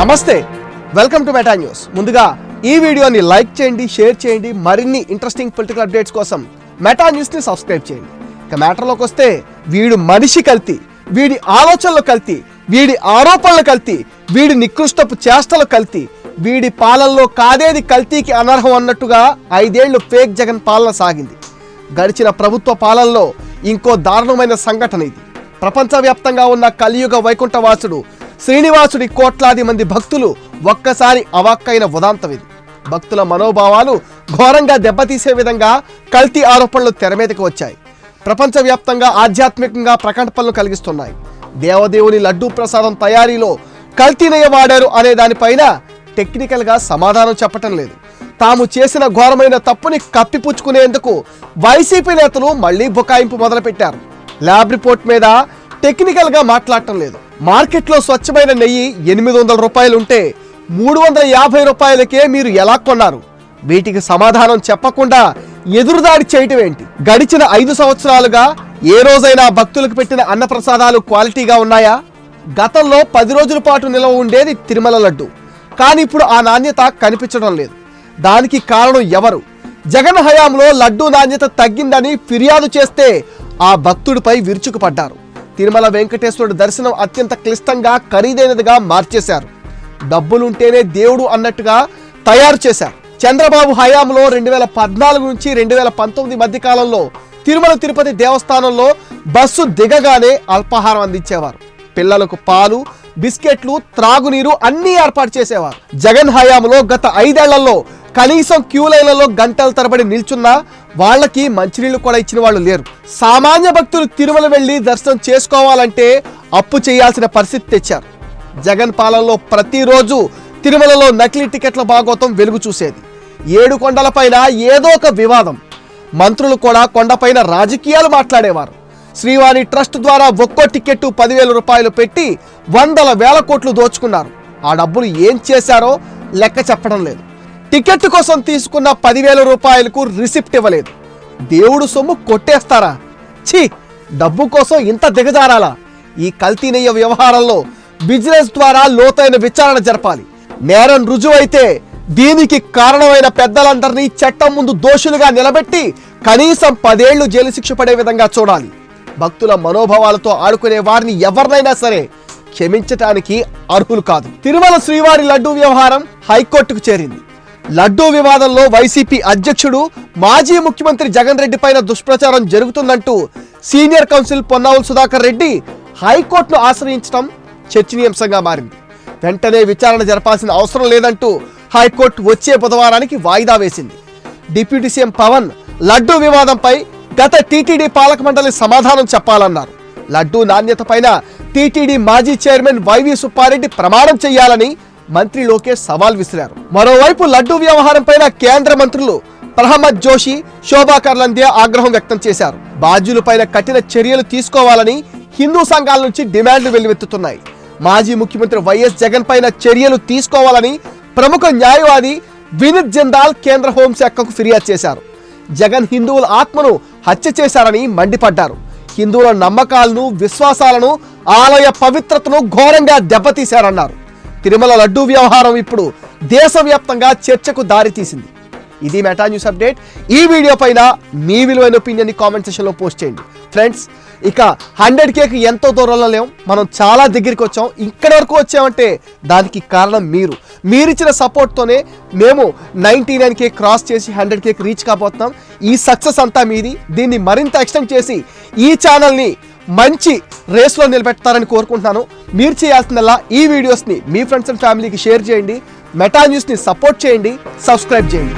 నమస్తే welcome to meta news ముందుగా ఈ వీడియోని లైక్ చేయండి షేర్ చేయండి మరిన్ని ఇంట్రెస్టింగ్ పొలిటికల్ అప్డేట్స్ కోసం మెటా న్యూస్ని సబ్స్క్రైబ్ చేయండి. ఇక మ్యాటర్లోకి వస్తే వీడు మనిషి కల్తీ వీడి ఆలోచనలు కల్తీ వీడి ఆరోపణలు కల్తీ వీడి నికృష్టపు చేష్టలు కల్తీ వీడి పాలనలో కాదేది కల్తీకి అనర్హం అన్నట్టుగా ఐదేళ్ళు ఫేక్ జగన్ పాలన సాగింది. గడిచిన ప్రభుత్వ పాలనలో ఇంకో దారుణమైన సంఘటన ఇది. ప్రపంచవ్యాప్తంగా ఉన్న కలియుగ వైకుంఠవాసుడు శ్రీనివాసుడి కోట్లాది మంది భక్తులు ఒక్కసారి అవాక్కైన ఉదాంతం ఇది భక్తుల మనోభావాలు ఘోరంగా దెబ్బతీసే విధంగా కల్తీ ఆరోపణలు తెర మీదకి వచ్చాయి. ప్రపంచవ్యాప్తంగా ఆధ్యాత్మికంగా ప్రకంపనలు కలిగిస్తున్నాయి. దేవదేవుని లడ్డూ ప్రసాదం తయారీలో కల్తీనయ్య వాడారు అనే దానిపైన టెక్నికల్గా సమాధానం చెప్పటం లేదు. తాము చేసిన ఘోరమైన తప్పుని కప్పిపుచ్చుకునేందుకు వైసీపీ నేతలు మళ్ళీ బుకాయింపు మొదలుపెట్టారు. ల్యాబ్ రిపోర్ట్ మీద టెక్నికల్గా మాట్లాడటం లేదు. మార్కెట్లో స్వచ్ఛమైన నెయ్యి ఎనిమిది వందల రూపాయలు ఉంటే మూడు వందల యాభై రూపాయలకే మీరు ఎలా కొన్నారు? వీటికి సమాధానం చెప్పకుండా ఎదురుదాడి చేయటం ఏంటి గడిచిన ఐదు సంవత్సరాలుగా ఏ రోజైనా భక్తులకు పెట్టిన అన్నప్రసాదాలు క్వాలిటీగా ఉన్నాయా? గతంలో పది రోజుల పాటు నిల్వ ఉండేది తిరుమల లడ్డు. కానీ ఇప్పుడు ఆ నాణ్యత కనిపించడం లేదు. దానికి కారణం ఎవరు? జగన్ హయాంలో లడ్డు నాణ్యత తగ్గిందని ఫిర్యాదు చేస్తే ఆ భక్తుడిపై విరుచుకుపడ్డారు. తిరుమల వెంకటేశ్వరుడు దర్శనం అత్యంత క్లిష్టంగా ఖరీదైనదిగా మార్చేశారు. డబ్బులుంటేనే దేవుడు అన్నట్టుగా తయారు చేశారు. చంద్రబాబు హయాంలో రెండు వేల పద్నాలుగు నుంచి రెండు వేల పంతొమ్మిది మధ్య కాలంలో తిరుమల తిరుపతి దేవస్థానంలో బస్సు దిగగానే అల్పాహారం అందించేవారు. పిల్లలకు పాలు బిస్కెట్లు త్రాగునీరు అన్నీ ఏర్పాటు చేసేవారు. జగన్ హయాంలో గత ఐదేళ్ళలో కనీసం క్యూ లైన్లలో గంటల తరబడి నిల్చున్నా వాళ్ళకి మంచినీళ్ళు కూడా ఇచ్చిన వాళ్ళు లేరు. సామాన్య భక్తులు తిరుమల వెళ్ళి దర్శనం చేసుకోవాలంటే అప్పు చేయాల్సిన పరిస్థితి తెచ్చారు. జగన్ పాలనలో ప్రతిరోజు తిరుమలలో నకిలీ టికెట్ల భాగోతం వెలుగు చూసేది. ఏడు కొండలపైన ఏదో ఒక వివాదం. మంత్రులు కూడా కొండపైన రాజకీయాలు మాట్లాడేవారు. శ్రీవాణి ట్రస్ట్ ద్వారా ఒక్కో టికెట్టు పదివేల రూపాయలు పెట్టి వందల వేల కోట్లు దోచుకున్నారు. ఆ డబ్బులు ఏం చేశారో లెక్క చెప్పడం లేదు. టికెట్ కోసం తీసుకున్న పదివేల రూపాయలకు రిసిప్ట్ ఇవ్వలేదు. దేవుడు సొమ్ము కొట్టేస్తారా? ఛీ డబ్బు కోసం ఇంత దిగజారాలా? ఈ కల్తీనయ్య వ్యవహారంలో బిజినెస్ ద్వారా లోతైన విచారణ జరపాలి. నేరం రుజువైతే దీనికి కారణమైన పెద్దలందరినీ చట్టం ముందు దోషులుగా నిలబెట్టి కనీసం పదేళ్ళు జైలు శిక్ష పడే విధంగా చూడాలి. భక్తుల మనోభావాలతో ఆడుకునే వారిని ఎవరినైనా సరే క్షమించటానికి అర్హులు కాదు. తిరుమల శ్రీవారి లడ్డూ వ్యవహారం హైకోర్టుకు చేరింది. లడ్డూ వివాదంలో వైసీపీ అధ్యక్షుడు మాజీ ముఖ్యమంత్రి జగన్ రెడ్డి పైన దుష్ప్రచారం జరుగుతుందంటూ సీనియర్ కౌన్సిల్ పొన్నావుల సుధాకర్ రెడ్డి హైకోర్టును ఆశ్రయించడం చర్చనీయాంశంగా మారింది. వెంటనే విచారణ జరపాల్సిన అవసరం లేదంటూ హైకోర్టు వచ్చే బుధవారానికి వాయిదా వేసింది. డిప్యూటీ సీఎం పవన్ లడ్డూ వివాదంపై గత టీటీడీ పాలక మండలి సమాధానం చెప్పాలన్నారు. లడ్డూ నాణ్యత పైన టీటీడీ మాజీ చైర్మన్ వైవి సుబ్బారెడ్డి ప్రమాణం చేయాలని మంత్రి లోకేష్ సవాల్ విసిరారు. మరోవైపు లడ్డూ వ్యవహారం పైన కేంద్ర మంత్రులు ప్రహ్మద్ జోషి శోభా కర్లందే ఆగ్రహం వ్యక్తం చేశారు. బాధ్యులపైన కఠిన చర్యలు తీసుకోవాలని హిందూ సంఘాల నుంచి డిమాండ్లు వెల్లువెత్తుతున్నాయి. మాజీ ముఖ్యమంత్రి వైఎస్ జగన్ పైన చర్యలు తీసుకోవాలని ప్రముఖ న్యాయవాది వినిత్ జిందాల్ కేంద్ర హోంశాఖకు ఫిర్యాదు చేశారు. జగన్ హిందువుల ఆత్మను హత్య చేశారని మండిపడ్డారు. హిందువుల నమ్మకాలను విశ్వాసాలను ఆలయ పవిత్రతను ఘోరంగా దెబ్బతీశారన్నారు. తిరుమల లడ్డూ వ్యవహారం ఇప్పుడు దేశవ్యాప్తంగా చర్చకు దారితీసింది ఇది మెటా న్యూస్ అప్డేట్. ఈ వీడియో పైన మీ విలువైన ఒపీనియన్ కామెంట్ సెషన్లో పోస్ట్ చేయండి. ఫ్రెండ్స్ ఇక హండ్రెడ్ కేక్ ఎంతో దూరంలో లేం. మనం చాలా దగ్గరికి వచ్చాం. ఇక్కడి వరకు వచ్చామంటే దానికి కారణం మీరు. మీరిచ్చిన సపోర్ట్తోనే మేము నైంటీ నైన్ కేక్ క్రాస్ చేసి హండ్రెడ్ కేక్ రీచ్ కాబోతున్నాం. ఈ సక్సెస్ అంతా మీది. దీన్ని మరింత ఎక్స్టెండ్ చేసి ఈ ఛానల్ని మంచి రేస్లో నిలబెడతారని కోరుకుంటున్నాను. మీరు చేయాల్సిందల్లా ఈ వీడియోస్ని మీ ఫ్రెండ్స్ అండ్ ఫ్యామిలీకి షేర్ చేయండి. మెటా న్యూస్ని సపోర్ట్ చేయండి. సబ్స్క్రైబ్ చేయండి.